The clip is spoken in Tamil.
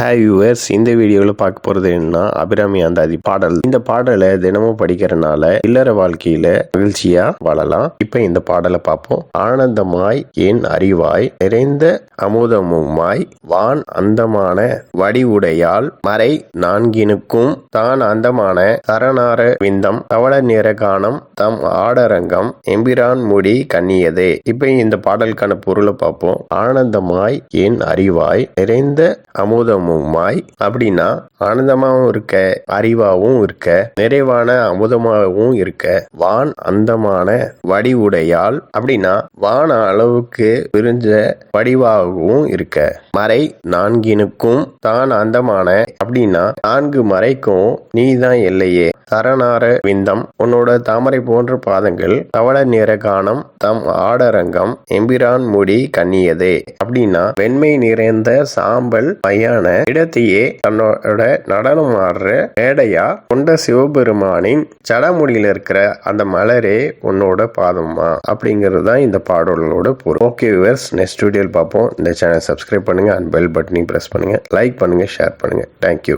ஹாய் யூவர்ஸ் இந்த வீடியோவில் பார்க்க போகிறது என்னன்னா அபிராமி அந்தாதி பாடல். இந்த பாடலை தினமும் படிக்கிறனால இல்லற வாழ்க்கையில மகிழ்ச்சியா வாழலாம். இப்போ இந்த பாடலை பார்ப்போம். ஆனந்தமாய் என் அறிவாய் நிறைந்த அமுதமுமாய் வான் அந்தமான வடிவுடையால் மறை நான்கினுக்கும் தான் அந்தமான சரணார விந்தம். தவள நிற காணம் தம் ஆடரங்கம் எம்பிரான் முடி கண்ணியதே. இப்போ இந்த பாடலுக்கான பொருளை பார்ப்போம். ஆனந்தமாய் என் அறிவாய் நிறைந்த அமுதம் அமுதமுமாய் அப்படின்னா ஆனந்தமாகவும் இருக்க அறிவாகவும் இருக்க நிறைவான அமுதமாகவும் இருக்க வான் அந்தமான வடிவுடையால் அப்படின்னா வான அளவுக்கு விரிஞ்ச வடிவாகவும் இருக்க. மறை நான்கினுக்கும் தான் அந்தமான அப்படின்னா நான்கு மறைக்கும் நீ தான் எல்லையே. சரணார விந்தம் உன்னோட தாமரை போன்ற பாதங்கள் தவள நிற காணம் தம் ஆடரங்கம் எம்பிரான் முடி கண்ணியதே அப்படின்னா வெண்மை நிறைந்த சாம்பல் பையான இடத்தையே தன்னோட நடனம் ஆடுற மேடையா கொண்ட சிவபெருமானின் ஜடமுடியில இருக்கிற அந்த மலரே உன்னோட பாதமா அப்படிங்கிறது தான் இந்த பாடலோட பொருள். ஓகே விவர்ஸ் நெக்ஸ்ட் வீடியோவில் பார்ப்போம். இந்த சேனல் சப்ஸ்கிரைப் பண்ணுங்க. அண்ட் பெல் பட்டனையும் ப்ரெஸ் பண்ணுங்க. லைக் பண்ணுங்க ஷேர் பண்ணுங்க. Thank you